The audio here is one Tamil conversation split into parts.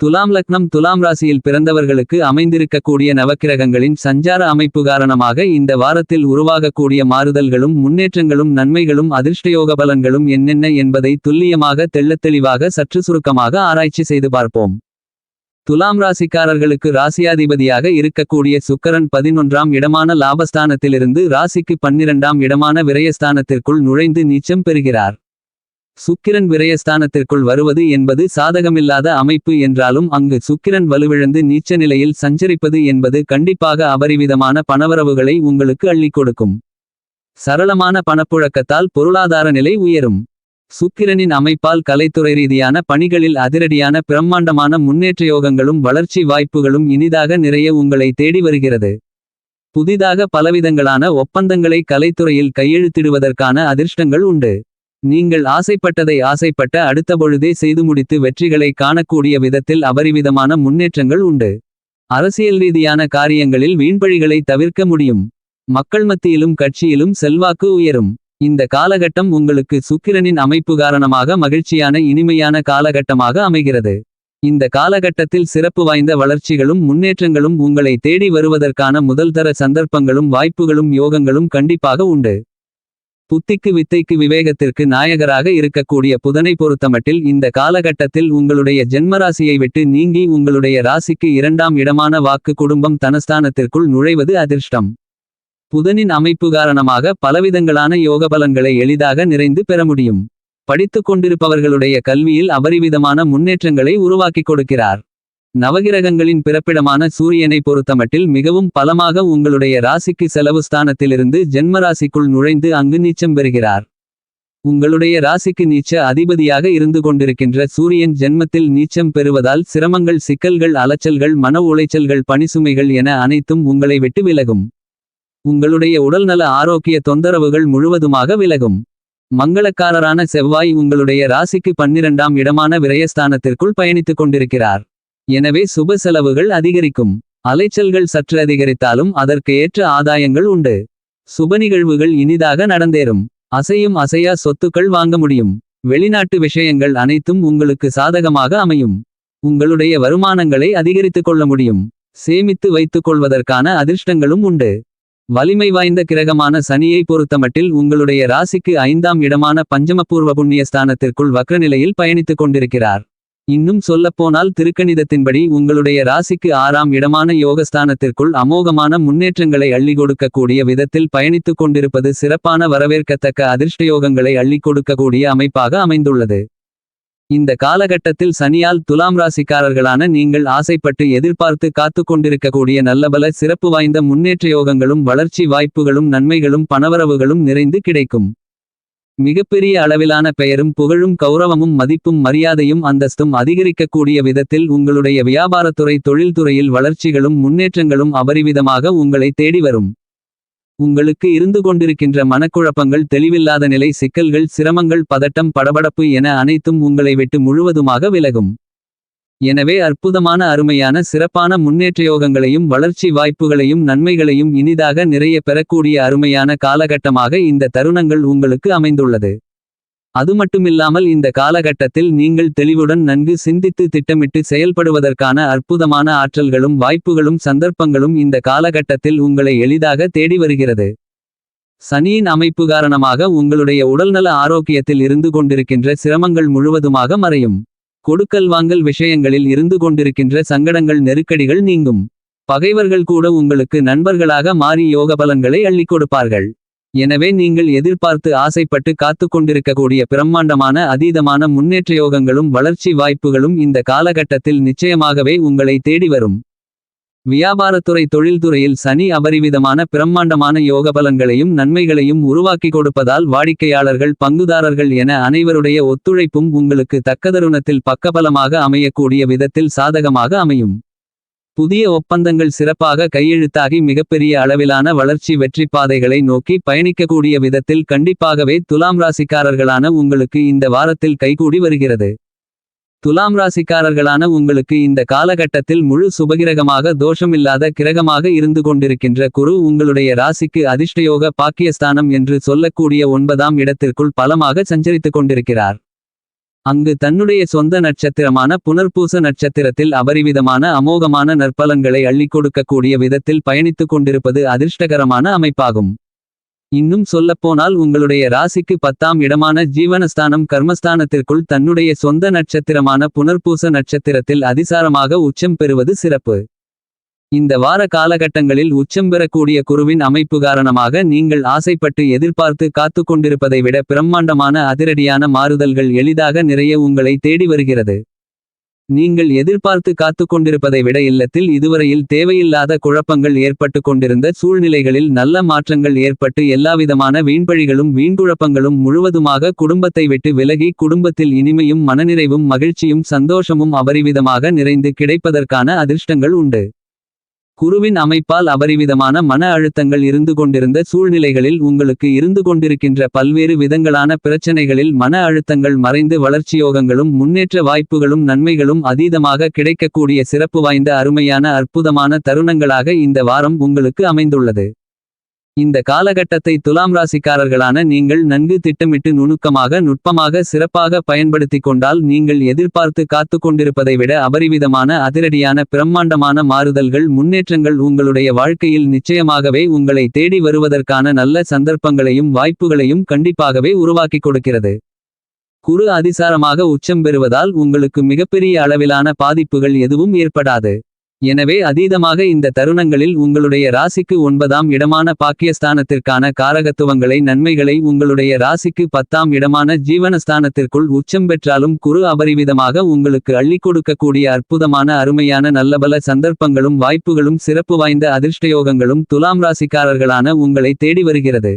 துலாம் லக்னம் துலாம் ராசியில் பிறந்தவர்களுக்கு அமைந்திருக்கக்கூடிய நவக்கிரகங்களின் சஞ்சார அமைப்பு காரணமாக இந்த வாரத்தில் உருவாகக்கூடிய மாறுதல்களும் முன்னேற்றங்களும் நன்மைகளும் அதிர்ஷ்டயோக பலன்களும் என்னென்ன என்பதை துல்லியமாக தெள்ளத்தெளிவாக சற்று சுருக்கமாக ஆராய்ச்சி செய்து பார்ப்போம். துலாம் ராசிக்காரர்களுக்கு ராசியாதிபதியாக இருக்கக்கூடிய சுக்கரன் பதினொன்றாம் இடமான லாபஸ்தானத்திலிருந்து ராசிக்கு பன்னிரண்டாம் இடமான விரயஸ்தானத்திற்குள் நுழைந்து நீச்சம் பெறுகிறார். சுக்கிரன் விரயஸ்தானத்திற்குள் வருவது என்பது சாதகமில்லாத அமைப்பு என்றாலும் அங்கு சுக்கிரன் வலுவிழந்து நீச்ச நிலையில் சஞ்சரிப்பது என்பது கண்டிப்பாக அபரிவிதமான பணவரவுகளை உங்களுக்கு அள்ளிக் கொடுக்கும். சரளமான பணப்புழக்கத்தால் பொருளாதார நிலை உயரும். சுக்கிரனின் அமைப்பால் கலைத்துறை ரீதியான பணிகளில் அதிரடியான பிரம்மாண்டமான முன்னேற்ற யோகங்களும் வளர்ச்சி வாய்ப்புகளும் இனிதாக நிறைய உங்களை தேடி வருகிறது. புதிதாக பலவிதங்களான ஒப்பந்தங்களை கலைத்துறையில் கையெழுத்திடுவதற்கான அதிர்ஷ்டங்கள் உண்டு. நீங்கள் ஆசைப்பட்டதை ஆசைப்பட்ட அடுத்த பொழுதே செய்து முடித்து வெற்றிகளை காணக்கூடிய விதத்தில் அபரிவிதமான முன்னேற்றங்கள் உண்டு. அரசியல் ரீதியான காரியங்களில் வீண்பழிகளை தவிர்க்க முடியும். மக்கள் மத்தியிலும் கட்சியிலும் செல்வாக்கு உயரும். இந்த காலகட்டம் உங்களுக்கு சுக்கிரனின் அமைப்பு காரணமாக மகிழ்ச்சியான இனிமையான காலகட்டமாக அமைகிறது. இந்த காலகட்டத்தில் சிறப்பு வாய்ந்த வளர்ச்சிகளும் முன்னேற்றங்களும் உங்களை தேடி வருவதற்கான முதல்தர சந்தர்ப்பங்களும் வாய்ப்புகளும் யோகங்களும் கண்டிப்பாக உண்டு. புத்திக்கு வித்தைக்கு விவேகத்திற்கு நாயகராக இருக்கக்கூடிய புதனை பொறுத்தமட்டில் இந்த காலகட்டத்தில் உங்களுடைய ஜென்மராசியை விட்டு நீங்கி உங்களுடைய ராசிக்கு இரண்டாம் இடமான வாக்கு குடும்பம் தனஸ்தானத்திற்குள் நுழைவது அதிர்ஷ்டம். புதனின் அமைப்பு காரணமாக பலவிதங்களான யோக பலன்களை எளிதாக நிறைந்து பெற முடியும். படித்துக் கொண்டிருப்பவர்களுடைய கல்வியில் அபரிவிதமான முன்னேற்றங்களை உருவாக்கிக் கொடுக்கிறார். நவகிரகங்களின் பிறப்பிடமான சூரியனை பொறுத்தமட்டில் மிகவும் பலமாக உங்களுடைய ராசிக்கு செலவு ஸ்தானத்திலிருந்து ஜென்மராசிக்குள் நுழைந்து அங்கு நீச்சம் பெறுகிறார். உங்களுடைய ராசிக்கு நீச்ச அதிபதியாக இருந்து கொண்டிருக்கின்ற சூரியன் ஜென்மத்தில் நீச்சம் பெறுவதால் சிரமங்கள் சிக்கல்கள் அலைச்சல்கள் மன உளைச்சல்கள் பணிசுமைகள் என அனைத்தும் உங்களை விட்டு விலகும். உங்களுடைய உடல்நல ஆரோக்கிய தொந்தரவுகள் முழுவதுமாக விலகும். மங்களக்காரரான செவ்வாய் உங்களுடைய ராசிக்கு பன்னிரண்டாம் இடமான விரயஸ்தானத்திற்குள் பயணித்துக் கொண்டிருக்கிறார். எனவே சுப செலவுகள் அதிகரிக்கும். அலைச்சல்கள் சற்று அதிகரித்தாலும் அதற்கு ஏற்ற ஆதாயங்கள் உண்டு. சுப நிகழ்வுகள் இனிதாக நடந்தேறும். அசையும் அசையா சொத்துக்கள் வாங்க முடியும். வெளிநாட்டு விஷயங்கள் அனைத்தும் உங்களுக்கு சாதகமாக அமையும். உங்களுடைய வருமானங்களை அதிகரித்துக் கொள்ள முடியும். சேமித்து வைத்துக் கொள்வதற்கான அதிர்ஷ்டங்களும் உண்டு. வலிமை வாய்ந்த கிரகமான சனியை பொறுத்தமட்டில் உங்களுடைய ராசிக்கு ஐந்தாம் இடமான பஞ்சமபூர்வ புண்ணிய ஸ்தானத்திற்குள் வக்ரநிலையில் பயணித்துக் கொண்டிருக்கிறார். இன்னும் சொல்லப்போனால் திருக்கணிதத்தின்படி உங்களுடைய ராசிக்கு ஆறாம் இடமான யோகஸ்தானத்திற்குள் அமோகமான முன்னேற்றங்களை அள்ளி கொடுக்கக்கூடிய விதத்தில் பயணித்துக் கொண்டிருப்பது சிறப்பான வரவேற்கத்தக்க அதிர்ஷ்டயோகங்களை அள்ளி கொடுக்கக்கூடிய அமைப்பாக அமைந்துள்ளது. இந்த காலகட்டத்தில் சனியால் துலாம் ராசிக்காரர்களான நீங்கள் ஆசைப்பட்டு எதிர்பார்த்து காத்துக் கொண்டிருக்கக்கூடிய நல்லபல சிறப்பு வாய்ந்த முன்னேற்ற யோகங்களும் வளர்ச்சி வாய்ப்புகளும் நன்மைகளும் பணவரவுகளும் நிறைந்து கிடைக்கும். மிகப்பெரிய அளவிலான பெயரும் புகழும் கௌரவமும் மதிப்பும் மரியாதையும் அந்தஸ்தும் அதிகரிக்கக்கூடிய விதத்தில் உங்களுடைய வியாபாரத்துறை தொழில்துறையில் வளர்ச்சிகளும் முன்னேற்றங்களும் அபரிவிதமாக உங்களை தேடி வரும். உங்களுக்கு இருந்து கொண்டிருக்கின்ற மனக்குழப்பங்கள் தெளிவில்லாத நிலை சிக்கல்கள் சிரமங்கள் பதட்டம் படபடப்பு என அனைத்தும் உங்களை விட்டு முழுவதுமாக விலகும். எனவே அற்புதமான அருமையான சிறப்பான முன்னேற்றயோகங்களையும் வளர்ச்சி வாய்ப்புகளையும் நன்மைகளையும் இனிதாக நிறைய பெறக்கூடிய அருமையான காலகட்டமாக இந்த தருணங்கள் உங்களுக்கு அமைந்துள்ளது. அதுமட்டுமில்லாமல் இந்த காலகட்டத்தில் நீங்கள் தெளிவுடன் நன்கு சிந்தித்து திட்டமிட்டு செயல்படுவதற்கான அற்புதமான ஆற்றல்களும் வாய்ப்புகளும் சந்தர்ப்பங்களும் இந்த காலகட்டத்தில் உங்களை எளிதாக தேடி வருகிறது. சனியின் அமைப்பு காரணமாக உங்களுடைய உடல்நல ஆரோக்கியத்தில் இருந்து கொண்டிருக்கின்ற சிரமங்கள் முழுவதுமாக மறையும். கொடுக்கல் வாங்கல் விஷயங்களில் இருந்து கொண்டிருக்கின்ற சங்கடங்கள் நெருக்கடிகள் நீங்கும். பகைவர்கள் கூட உங்களுக்கு நண்பர்களாக மாறி யோக பலன்களை அள்ளிக் கொடுப்பார்கள். எனவே நீங்கள் எதிர்பார்த்து ஆசைப்பட்டு காத்துக் கொண்டிருக்கக்கூடிய பிரம்மாண்டமான அதீதமான முன்னேற்ற யோகங்களும் வளர்ச்சி வாய்ப்புகளும் இந்த காலகட்டத்தில் நிச்சயமாகவே உங்களை தேடி வரும். வியாபாரத்துறை தொழில்துறையில் சனி அபரிவிதமான பிரம்மாண்டமான யோக பலன்களையும் நன்மைகளையும் உருவாக்கி கொடுப்பதால் வாடிக்கையாளர்கள் பங்குதாரர்கள் என அனைவருடைய ஒத்துழைப்பும் உங்களுக்கு தக்கதருணத்தில் பக்கபலமாக அமையக்கூடிய விதத்தில் சாதகமாக அமையும். புதிய ஒப்பந்தங்கள் சிறப்பாக கையெழுத்தாகி மிகப்பெரிய அளவிலான வளர்ச்சி வெற்றி பாதைகளை நோக்கி பயணிக்கக்கூடிய விதத்தில் கண்டிப்பாகவே துலாம் ராசிக்காரர்களான உங்களுக்கு இந்த வாரத்தில் கைகூடி வருகிறது. துலாம் ராசிக்காரர்களான உங்களுக்கு இந்த காலகட்டத்தில் முழு சுபகிரகமாக தோஷமில்லாத கிரகமாக இருந்து கொண்டிருக்கின்ற குரு உங்களுடைய ராசிக்கு அதிர்ஷ்டயோக பாக்கியஸ்தானம் என்று சொல்லக்கூடிய ஒன்பதாம் இடத்திற்குள் பலமாக சஞ்சரித்துக் கொண்டிருக்கிறார். அங்கு தன்னுடைய சொந்த நட்சத்திரமான புனர்பூச நட்சத்திரத்தில் அபரிவிதமான அமோகமான நற்பலன்களை அள்ளிக் கொடுக்கக்கூடிய விதத்தில் பயணித்துக் கொண்டிருப்பது அதிர்ஷ்டகரமான அமைப்பாகும். இன்னும் சொல்லப்போனால் உங்களுடைய ராசிக்கு பத்தாம் இடமான ஜீவனஸ்தானம் கர்மஸ்தானத்திற்குள் தன்னுடைய சொந்த நட்சத்திரமான புனர்பூச நட்சத்திரத்தில் அதிசாரமாக உச்சம் பெறுவது சிறப்பு. இந்த வார காலகட்டங்களில் உச்சம் பெறக்கூடிய குருவின் அமைப்பு காரணமாக நீங்கள் ஆசைப்பட்டு எதிர்பார்த்து காத்து கொண்டிருப்பதை விட பிரம்மாண்டமான அதிரடியான மாறுதல்கள் எளிதாக நிறைய உங்களை தேடி வருகிறது. நீங்கள் எதிர்பார்த்து காத்து கொண்டிருப்பதை விட இல்லத்தில் இதுவரையில் தேவையில்லாத குழப்பங்கள் ஏற்பட்டு கொண்டிருந்த சூழ்நிலைகளில் நல்ல மாற்றங்கள் ஏற்பட்டு எல்லாவிதமான வீண்பழிகளும் வீண்குழப்பங்களும் முழுவதுமாக குடும்பத்தை விட்டு விலகி குடும்பத்தில் இனிமையும் மனநிறைவும் மகிழ்ச்சியும் சந்தோஷமும் அபரிவிதமாக நிறைந்து கிடைப்பதற்கான அதிர்ஷ்டங்கள் உண்டு. குருவின் அமைப்பால் அபரிவிதமான மன அழுத்தங்கள் இருந்து கொண்டிருந்த சூழ்நிலைகளில் உங்களுக்கு இருந்து கொண்டிருக்கின்ற பல்வேறு விதங்களான பிரச்சனைகளில் மன அழுத்தங்கள் மறைந்து வளர்ச்சியோகங்களும் முன்னேற்ற வாய்ப்புகளும் நன்மைகளும் அதீதமாக கிடைக்கக்கூடிய சிறப்பு வாய்ந்த அருமையான அற்புதமான தருணங்களாக இந்த வாரம் உங்களுக்கு அமைந்துள்ளது. இந்த காலகட்டத்தை துலாம் ராசிக்காரர்களான நீங்கள் நன்கு திட்டமிட்டு நுணுக்கமாக நுட்பமாக சிறப்பாக பயன்படுத்திக் கொண்டால் நீங்கள் எதிர்பார்த்து காத்து கொண்டிருப்பதை விட அபரிவிதமான அதிரடியான பிரம்மாண்டமான மாறுதல்கள் முன்னேற்றங்கள் உங்களுடைய வாழ்க்கையில் நிச்சயமாகவே உங்களை தேடி வருவதற்கான நல்ல சந்தர்ப்பங்களையும் வாய்ப்புகளையும் கண்டிப்பாகவே உருவாக்கிக் கொடுக்கிறது. குரு அதிசாரமாக உச்சம் பெறுவதால் உங்களுக்கு மிகப்பெரிய அளவிலான பாதிப்புகள் எதுவும் ஏற்படாது. எனவே அதீதமாக இந்த தருணங்களில் உங்களுடைய ராசிக்கு ஒன்பதாம் இடமான பாக்கியஸ்தானத்திற்கான காரகத்துவங்களை நன்மைகளை உங்களுடைய ராசிக்கு பத்தாம் இடமான ஜீவனஸ்தானத்திற்குள் உச்சம் பெற்றாலும் குரு அபரிவிதமாக உங்களுக்கு அள்ளிக் கொடுக்கக்கூடிய அற்புதமான அருமையான நல்லபல சந்தர்ப்பங்களும் வாய்ப்புகளும் சிறப்பு வாய்ந்த அதிர்ஷ்டயோகங்களும் துலாம் ராசிக்காரர்களான உங்களை தேடி வருகிறது.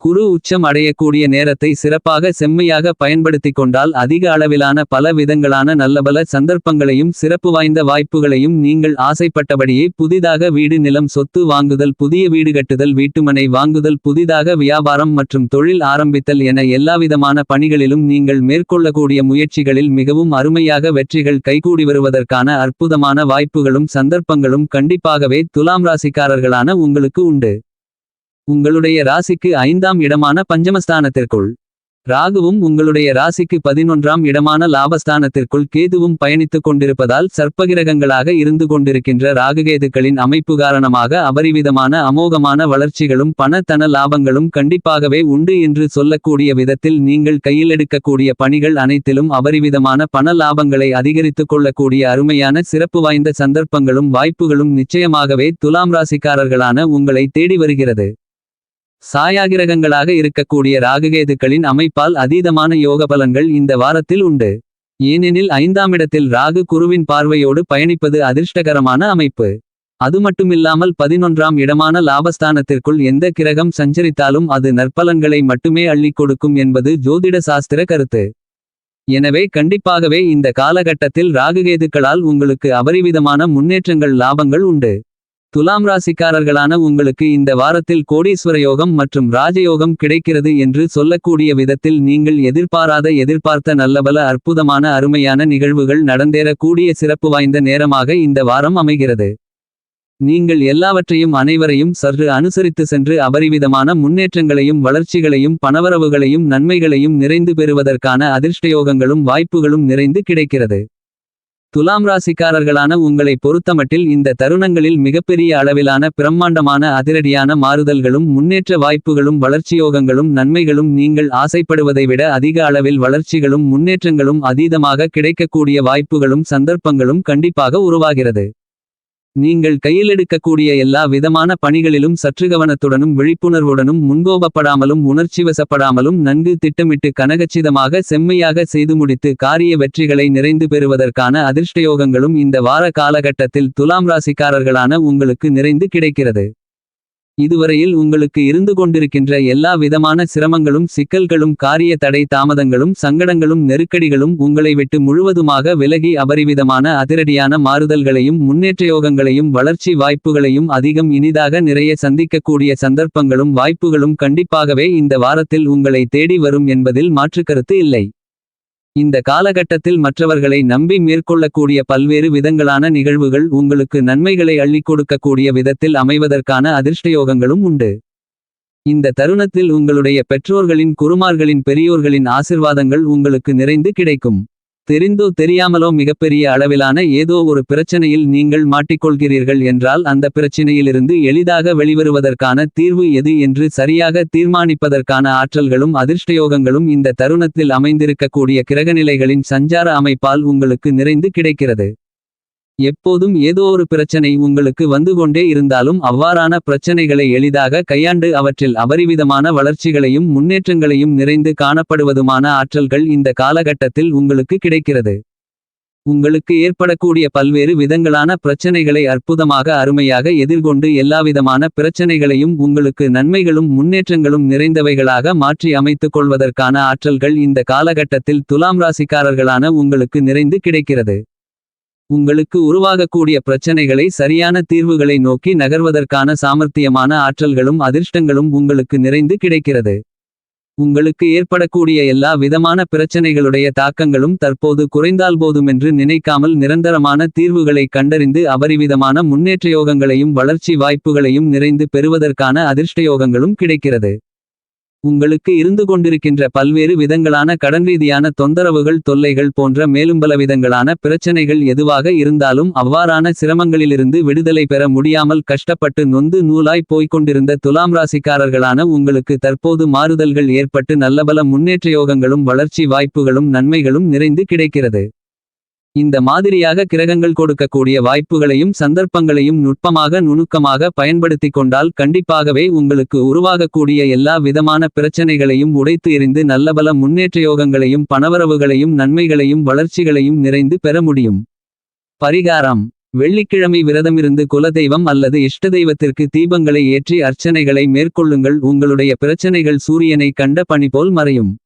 குரு உச்சம் அடையக்கூடிய நேரத்தை சிறப்பாக செம்மையாக பயன்படுத்திக் கொண்டால் அதிக அளவிலான பல விதங்களான நல்லபல சந்தர்ப்பங்களையும் சிறப்பு வாய்ந்த வாய்ப்புகளையும் நீங்கள் ஆசைப்பட்டபடியே புதிதாக வீடு நிலம் சொத்து வாங்குதல் புதிய வீடு கட்டுதல் வீட்டுமனை வாங்குதல் புதிதாக வியாபாரம் மற்றும் தொழில் ஆரம்பித்தல் என எல்லாவிதமான பணிகளிலும் நீங்கள் மேற்கொள்ளக்கூடிய முயற்சிகளில் மிகவும் அருமையாக வெற்றிகள் கைகூடி வருவதற்கான அற்புதமான வாய்ப்புகளும் சந்தர்ப்பங்களும் கண்டிப்பாகவே துலாம் ராசிக்காரர்களான உங்களுக்கு உண்டு. உங்களுடைய ராசிக்கு ஐந்தாம் இடமான பஞ்சமஸ்தானத்திற்குள். ராகுவும் உங்களுடைய ராசிக்கு பதினொன்றாம் இடமான லாபஸ்தானத்திற்குள் கேதுவும் பயணித்துக் கொண்டிருப்பதால் சர்ப்பகிரகங்களாக இருந்து கொண்டிருக்கின்ற ராகுகேதுக்களின் அமைப்பு காரணமாக அபரிவிதமான அமோகமான வளர்ச்சிகளும் பணத்தன லாபங்களும் கண்டிப்பாகவே உண்டு என்று சொல்லக்கூடிய விதத்தில் நீங்கள் கையில் எடுக்கக்கூடிய பணிகள் அனைத்திலும் அபரிவிதமான பண லாபங்களை அதிகரித்துக் கொள்ளக்கூடிய அருமையான சிறப்பு வாய்ந்த சந்தர்ப்பங்களும் வாய்ப்புகளும் நிச்சயமாகவே துலாம் ராசிக்காரர்களான உங்களை தேடி வருகிறது. சாயாகிரகங்களாக இருக்கக்கூடிய ராகுகேதுக்களின் அமைப்பால் அதீதமான யோக பலன்கள் இந்த வாரத்தில் உண்டு. ஏனெனில் ஐந்தாம் இடத்தில் ராகு குருவின் பார்வையோடு பயணிப்பது அதிர்ஷ்டகரமான அமைப்பு. அது மட்டுமில்லாமல் பதினொன்றாம் இடமான லாபஸ்தானத்திற்குள் எந்த கிரகம் சஞ்சரித்தாலும் அது நற்பலன்களை மட்டுமே அள்ளிக் கொடுக்கும் என்பது ஜோதிட சாஸ்திர கருத்து. எனவே கண்டிப்பாகவே இந்த காலகட்டத்தில் ராகுகேதுக்களால் உங்களுக்கு அபரிவிதமான முன்னேற்றங்கள் லாபங்கள் உண்டு. துலாம் ராசிக்காரர்களான உங்களுக்கு இந்த வாரத்தில் கோடீஸ்வர யோகம் மற்றும் ராஜயோகம் கிடைக்கிறது என்று சொல்லக்கூடிய விதத்தில் நீங்கள் எதிர்பாராத எதிர்பார்த்த நல்லபல அற்புதமான அருமையான நிகழ்வுகள் நடந்தேறக்கூடிய சிறப்பு வாய்ந்த நேரமாக இந்த வாரம் அமைகிறது. நீங்கள் எல்லாவற்றையும் அனைவரையும் சற்று அனுசரித்து சென்று அபரிவிதமான முன்னேற்றங்களையும் வளர்ச்சிகளையும் பணவரவுகளையும் நன்மைகளையும் நிறைந்து பெறுவதற்கான அதிர்ஷ்டயோகங்களும் வாய்ப்புகளும் நிறைந்து கிடைக்கிறது. துலாம் ராசிக்காரர்களான உங்களை பொறுத்தமட்டில் இந்த தருணங்களில் மிகப்பெரிய அளவிலான பிரம்மாண்டமான அதிரடியான மாறுதல்களும் முன்னேற்ற வாய்ப்புகளும் வளர்ச்சியோகங்களும் நன்மைகளும் நீங்கள் ஆசைப்படுவதை விட அதிக அளவில் வளர்ச்சிகளும் முன்னேற்றங்களும் அதீதமாக கிடைக்கக்கூடிய வாய்ப்புகளும் சந்தர்ப்பங்களும் கண்டிப்பாக உருவாகிறது. நீங்கள் கையிலெடுக்கக்கூடிய எல்லா விதமான பணிகளிலும் சற்று கவனத்துடனும் விழிப்புணர்வுடனும் முன்கோபப்படாமலும் உணர்ச்சிவசப்படாமலும் நன்கு திட்டமிட்டு கனகச்சிதமாக செம்மையாக செய்து முடித்து காரிய வெற்றிகளை நிறைந்து பெறுவதற்கான அதிர்ஷ்டயோகங்களும் இந்த வார காலகட்டத்தில் துலாம் ராசிக்காரர்களான உங்களுக்கு நிறைந்து கிடைக்கிறது. இதுவரையில் உங்களுக்கு இருந்து கொண்டிருக்கின்ற எல்லா விதமான சிரமங்களும் சிக்கல்களும் காரிய தடை தாமதங்களும் சங்கடங்களும் நெருக்கடிகளும் உங்களை விட்டு முழுவதுமாக விலகி அபரிவிதமான அதிரடியான மாறுதல்களையும் முன்னேற்றயோகங்களையும் வளர்ச்சி வாய்ப்புகளையும் அதிகம் இனிதாக நிறைய சந்திக்கக்கூடிய சந்தர்ப்பங்களும் வாய்ப்புகளும் கண்டிப்பாகவே இந்த வாரத்தில் உங்களை தேடி வரும் என்பதில் மாற்றுக்கருத்து இல்லை. இந்த காலகட்டத்தில் மற்றவர்களை நம்பி மேற்கொள்ளக்கூடிய பல்வேறு விதங்களான நிகழ்வுகள் உங்களுக்கு நன்மைகளை அள்ளிக் கொடுக்கக்கூடிய விதத்தில் அமைவதற்கான அதிர்ஷ்டயோகங்களும் உண்டு. இந்த தருணத்தில் உங்களுடைய பெற்றோர்களின் குருமார்களின் பெரியோர்களின் ஆசிர்வாதங்கள் உங்களுக்கு நிறைந்து கிடைக்கும். தெரிந்தோ தெரியாமலோ மிகப்பெரிய அளவிலான ஏதோ ஒரு பிரச்சனையில் நீங்கள் மாட்டிக்கொள்கிறீர்கள் என்றால் அந்த பிரச்சினையிலிருந்து எளிதாக வெளிவருவதற்கான தீர்வு எது என்று சரியாக தீர்மானிப்பதற்கான ஆற்றல்களும் அதிர்ஷ்டயோகங்களும் இந்த தருணத்தில் அமைந்திருக்கக்கூடிய கிரகநிலைகளின் சஞ்சார அமைப்பால் உங்களுக்கு நிறைந்து கிடைக்கிறது. எப்போதும் ஏதோ ஒரு பிரச்சனை உங்களுக்கு வந்து கொண்டே இருந்தாலும் அவ்வாறான பிரச்சனைகளை எளிதாக கையாண்டு அவற்றில் அபரிவிதமான வளர்ச்சிகளையும் முன்னேற்றங்களையும் நிறைந்து காணப்படுவதுமான ஆற்றல்கள் இந்த காலகட்டத்தில் உங்களுக்கு கிடைக்கிறது. உங்களுக்கு ஏற்படக்கூடிய பல்வேறு விதங்களான பிரச்சனைகளை அற்புதமாக அருமையாக எதிர்கொண்டு எல்லாவிதமான பிரச்சனைகளையும் உங்களுக்கு நன்மைகளும் முன்னேற்றங்களும் நிறைந்தவைகளாக மாற்றி அமைத்துக் கொள்வதற்கான ஆற்றல்கள் இந்த காலகட்டத்தில் துலாம் ராசிக்காரர்களான உங்களுக்கு நிறைந்து கிடைக்கிறது. உங்களுக்கு உருவாகக்கூடிய பிரச்சனைகளை சரியான தீர்வுகளை நோக்கி நகர்வதற்கான சாமர்த்தியமான ஆற்றல்களும் அதிர்ஷ்டங்களும் உங்களுக்கு நிறைந்து கிடைக்கிறது. உங்களுக்கு ஏற்படக்கூடிய எல்லா விதமான பிரச்சனைகளுடைய தாக்கங்களும் தற்போது குறைந்தால் போதுமென்று நினைக்காமல் நிரந்தரமான தீர்வுகளை கண்டறிந்து அபரிவிதமான முன்னேற்றயோகங்களையும் வளர்ச்சி வாய்ப்புகளையும் நிறைந்து பெறுவதற்கான அதிர்ஷ்டயோகங்களும் கிடைக்கிறது. உங்களுக்கு இருந்து கொண்டிருக்கின்ற பல்வேறு விதங்களான கடன் ரீதியான தொந்தரவுகள் தொல்லைகள் போன்ற மேலும் பல விதங்களான பிரச்சனைகள் எதுவாக இருந்தாலும் அவ்வாறான சிரமங்களிலிருந்து விடுதலை பெற முடியாமல் கஷ்டப்பட்டு நொந்து நூலாய் போய்க் கொண்டிருந்த துலாம் ராசிக்காரர்களான உங்களுக்கு தற்போது மாறுதல்கள் ஏற்பட்டு நல்லபல முன்னேற்றயோகங்களும் வளர்ச்சி வாய்ப்புகளும் நன்மைகளும் நிறைந்து கிடைக்கிறது. இந்த மாதிரியாக கிரகங்கள் கொடுக்கக்கூடிய வாய்ப்புகளையும் சந்தர்ப்பங்களையும் நுட்பமாக நுணுக்கமாக பயன்படுத்திக் கொண்டால் கண்டிப்பாகவே உங்களுக்கு உருவாகக்கூடிய எல்லா விதமான பிரச்சனைகளையும் உடைத்து எறிந்து நல்லபல முன்னேற்றயோகங்களையும் பணவரவுகளையும் நன்மைகளையும் வளர்ச்சிகளையும் நிறைந்து பெற முடியும். பரிகாரம். வெள்ளிக்கிழமை விரதமிருந்து குலதெய்வம் அல்லது இஷ்ட தெய்வத்திற்கு தீபங்களை ஏற்றி அர்ச்சனைகளை மேற்கொள்ளுங்கள். உங்களுடைய பிரச்சனைகள் சூரியனை கண்ட பணி போல் மறையும்.